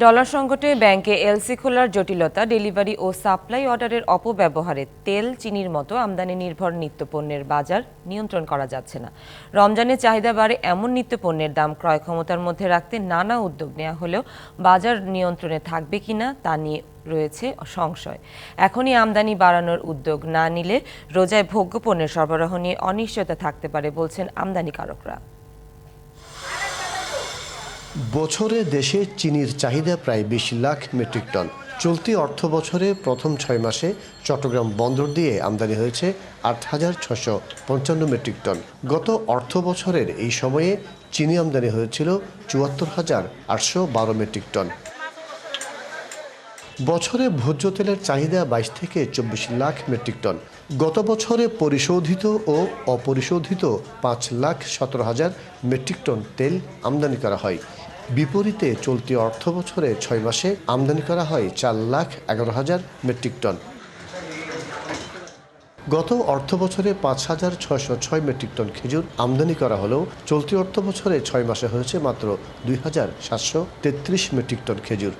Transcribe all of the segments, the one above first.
Dollar সংকটে ব্যাংকে LC খোলার জটিলতা, ডেলিভারি ও সাপ্লাই অর্ডারের অপব্যবহারে তেল, চিনির মতো আমদানি নির্ভর নিত্যপণ্যের বাজার নিয়ন্ত্রণ করা যাচ্ছে না। রমজানের চাহিদা বাড়ে এমন নিত্যপণ্যের দাম ক্রয় ক্ষমতার মধ্যে রাখতে নানা উদ্যোগ নেওয়া হলেও বাজার নিয়ন্ত্রণে থাকবে কিনা তা নিয়ে রয়েছে সংশয়। এখনই আমদানি বাড়ানোর উদ্যোগ না নিলে রোজায় ভোগ্যপণ্যের সরবরাহ নিয়ে অনিশ্চয়তা থাকতে পারে বলছেন আমদানিকারকরা। বছরে দেশে চিনির চাহিদা প্রায় বিশ লাখ মেট্রিক টন। চলতি অর্থ বছরে প্রথম ছয় মাসে চট্টগ্রাম বন্দর দিয়ে আমদানি হয়েছে আট হাজার ছশো পঞ্চান্ন মেট্রিক টন। গত অর্থ বছরের এই সময়ে চিনি আমদানি হয়েছিল চুয়াত্তর হাজার আটশো বারো মেট্রিক টন। বছরে ভোজ্য তেলের চাহিদা বাইশ থেকে চব্বিশ লাখ মেট্রিক টন। গত বছরে পরিশোধিত ও অপরিশোধিত পাঁচ লাখ সতেরো হাজার মেট্রিক টন তেল আমদানি করা হয়। বিপরীতে চলতি অর্থ বছরে ছয় মাসে আমদানি করা হয় চার লাখ এগারো হাজার মেট্রিক টন। গত অর্থ বছরে পাঁচ হাজার ছয়শো ছয় মেট্রিক টন খেজুর আমদানি করা হলেও চলতি অর্থ বছরে ছয় মাসে হয়েছে মাত্র দুই হাজার সাতশো তেত্রিশ মেট্রিক টন খেজুর।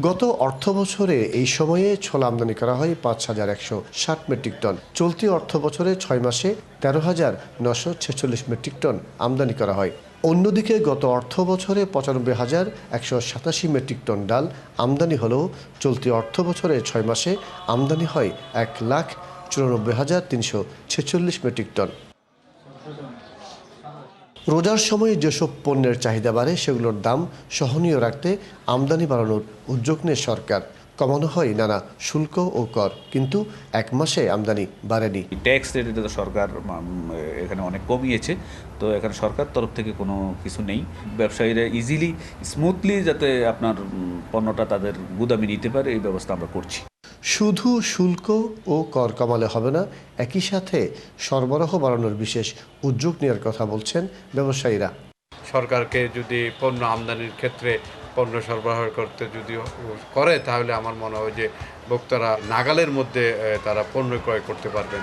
গত অর্থ বছরে এই সময়ে ছোলা আমদানি করা হয় পাঁচ হাজার একশো ষাট মেট্রিক টন। চলতি অর্থ বছরে ছয় মাসে তেরো হাজার নশো ছেচল্লিশ মেট্রিক টন আমদানি করা হয়। অন্যদিকে গত অর্থ বছরে পঁচানব্বই হাজার একশো সাতাশি মেট্রিক টন ডাল আমদানি হলেও চলতি অর্থ বছরে ছয় মাসে আমদানি হয় এক লাখ চুরানব্বই হাজার তিনশো ছেচল্লিশ মেট্রিক টন। রোজার সময় যেসব পণ্যের চাহিদা বাড়ে, সেগুলোর দাম সহনীয় রাখতে আমদানি বাড়ানোর উদ্যোগ নেয় সরকার। কমানো হয় নানা শুল্ক ও কর, কিন্তু এক মাসে আমদানি বাড়েনি। ট্যাক্স রেট তো সরকার এখানে অনেক কমিয়েছে, তো এখানে সরকার তরফ থেকে কোনো কিছু নেই। ব্যবসায়ীরা ইজিলি স্মুথলি যাতে আপনার পণ্যটা তাদের গুদামে নিতে পারে, এই ব্যবস্থা আমরা করছি। শুধু শুল্ক ও কর কমালে হবে না একই সাথে সরবরাহ বাড়ানোর বিশেষ উদ্যোগ নেওয়ার কথা বলছেন ব্যবসায়ীরা। সরকারকে যদি পণ্য আমদানির ক্ষেত্রে পণ্য সরবরাহ করতে যদি করে তাহলে আমার মনে হয় যে ভোক্তারা নাগালের মধ্যে তারা পণ্য ক্রয় করতে পারবেন।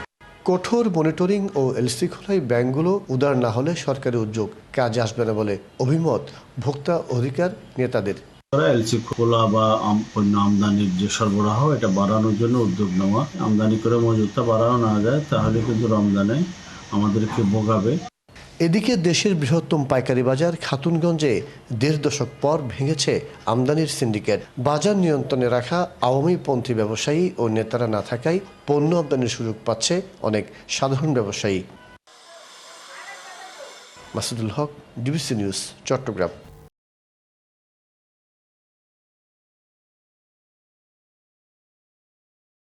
কঠোর মনিটরিং ও এলসি খোলাই ব্যাংকগুলো উদার না হলে সরকারি উদ্যোগ কাজে আসবে না বলে অভিমত ভোক্তা অধিকার নেতাদের। তারা এলসি খোলা বা পণ্য আমদানির যে সরবরাহ, এটা বাড়ানোর জন্য উদ্যোগ নেওয়া। আমদানি করে মজুতটা বাড়ানো না যায়, তাহলে কিন্তু রমজানে আমাদেরকে ভোগাবে। এদিকে দেশের বৃহত্তম পাইকারি বাজার খাতুনগঞ্জে দেড় দশক পর ভেঙেছে আমদানির সিন্ডিকেট। বাজার নিয়ন্ত্রণে রাখা আওয়ামীপন্থী ব্যবসায়ী ও নেতারা না থাকায় পণ্য আমদানির সুযোগ পাচ্ছে অনেক সাধারণ ব্যবসায়ী। Masudul Haque, DBC news, Chittagong.